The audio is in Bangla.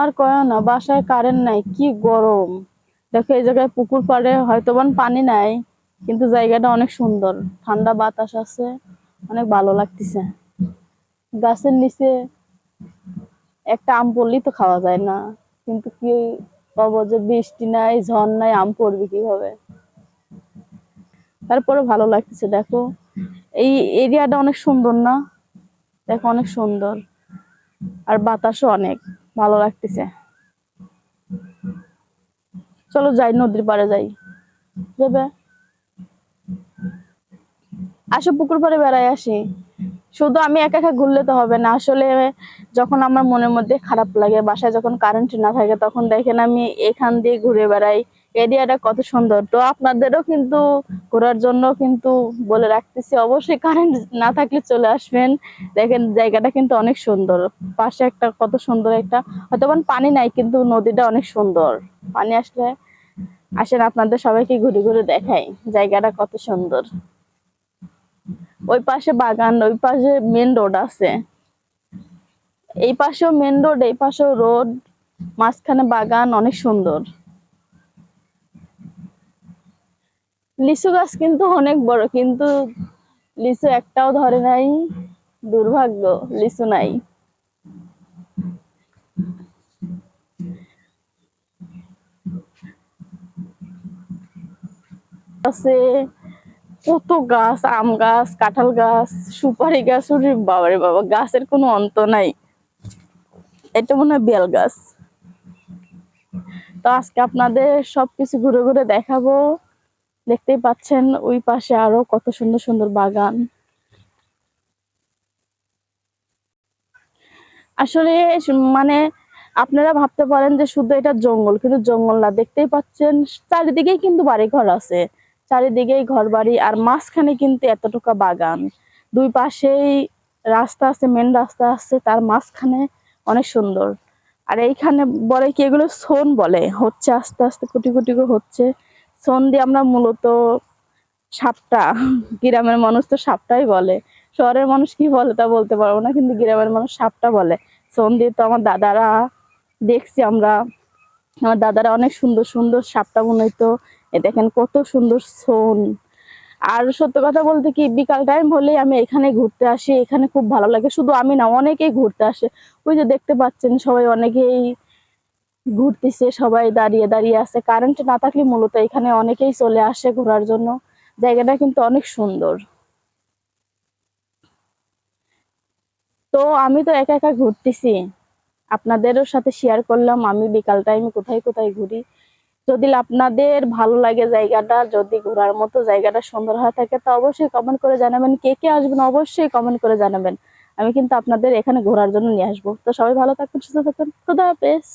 আর কয় না, বাসায় কারেন্ট নাই, কি গরম। দেখো, এই জায়গায় পুকুর পাড়ে হয়তো পানি নাই, কিন্তু জায়গাটা অনেক সুন্দর। ঠান্ডা বাতাস আছে, অনেক ভালো লাগতেছে। গাছের নিচে একটা আম পড়লেই তো খাওয়া যায় না। কিন্তু কি পাবো যে বৃষ্টি নাই, ঝড় নাই, আম পড়বে কীভাবে? তারপরে ভালো লাগতেছে, দেখো। এই এরিয়াটা অনেক সুন্দর না? দেখো, অনেক সুন্দর। আর বাতাসও অনেক। ভালো লাগতেছে। চলো যাই নদীর পাড়ে যাই। যাবে? আসো পুকুর পাড়ে বেড়াই আসি। শুধু আমি একা একা ঘুরলে তো হবে না। আসলে যখন আমার মনের মধ্যে খারাপ লাগে, বাসায় যখন কারেন্ট না থাকে, তখন দেখেন আমি এখান দিয়ে ঘুরে বেড়াই। এরিয়াটা কত সুন্দর। তো আপনাদেরও কিন্তু ঘোরার জন্য কিন্তু বলে রাখতেছি, অবশ্যই কারেন্ট না থাকলে চলে আসবেন। দেখেন জায়গাটা কিন্তু অনেক সুন্দর। পাশে একটা কত সুন্দর একটা, হয়তো পানি নাই, কিন্তু নদীটা অনেক সুন্দর। পানি আসলে আসেন আপনাদের সবাইকে ঘুরে ঘুরে দেখাই জায়গাটা কত সুন্দর। ওই পাশে বাগান, ওই পাশে মেন রোড আছে। এই পাশেও মেন রোড এই পাশেও রোড মাঝখানে বাগান, অনেক সুন্দর। লিচু গাছ কিন্তু অনেক বড়, কিন্তু লিচু একটাও ধরে নাই। দুর্ভাগ্য, লিচু নাই। আছে কত গাছ, আম গাছ, কাঁঠাল গাছ, সুপারি গাছ বাবারে বাবা, গাছের কোনো অন্ত নাই। এটা মনে হয় বেল গাছ। তো আজকে আপনাদের সবকিছু ঘুরে ঘুরে দেখাবো। দেখতেই পাচ্ছেন ওই পাশে আরও কত সুন্দর সুন্দর বাগান। আসলে মানে আপনারা ভাবতে পারেন যে শুধু এটা জঙ্গল, কিন্তু জঙ্গল না। দেখতেই পাচ্ছেন, চারিদিকেই কিন্তু বাড়ি ঘর আছে। চারিদিকেই ঘর বাড়ি আর মাঝখানে কিন্তু এতটুকু বাগান। দুই পাশেই রাস্তা আছে মেন রাস্তা আছে, তার মাঝখানে অনেক সুন্দর। আর এইখানে বলে কি এগুলো সোন বলে, হচ্ছে আস্তে আস্তে কুটি কুটি করে হচ্ছে। সোন দিয়ে আমরা মূলত সাপটা, গ্রামের মানুষ তো সাপটাই বলে। শহরের মানুষ কি বলে তা বলতে পারব না, কিন্তু গ্রামের মানুষ সাপটা বলে। সোন দিয়ে তো আমার দাদারা দেখছি আমরা। আমার দাদারা অনেক সুন্দর সুন্দর সাপটা বানাইতো। এ দেখেন কত সুন্দর সোন। আর সত্য কথা বলতে কি, বিকাল টাইম হলেই আমি এখানে ঘুরতে আসি, এখানে খুব ভালো লাগে। শুধু আমি না, অনেকেই ঘুরতে আসে। ওই যে দেখতে পাচ্ছেন সবাই অনেকেই ঘুরতেছে, সবাই দাঁড়িয়ে দাঁড়িয়ে আছে। কারেন্ট না থাকলে মূলত এখানে অনেকেই চলে আসে ঘোরার জন্য। জায়গাটা কিন্তু অনেক সুন্দর। তো আমি তো একা একা ঘুরতেছি। আপনাদেরও সাথে শেয়ার করলাম, আমি বিকাল টাইমে কোথায় কোথায় ঘুরি। যদি আপনাদের ভালো লাগে জায়গাটা, যদি ঘোরার মতো জায়গাটা সুন্দর হয়ে থাকে, তো অবশ্যই কমেন্ট করে জানাবেন। কে কে আসবেন অবশ্যই কমেন্ট করে জানাবেন। আমি কিন্তু আপনাদের এখানে ঘোরার জন্য নিয়ে আসব। তো সবাই ভালো থাকবেন, সুস্থ থাকবেন। খুদা হাফেজ।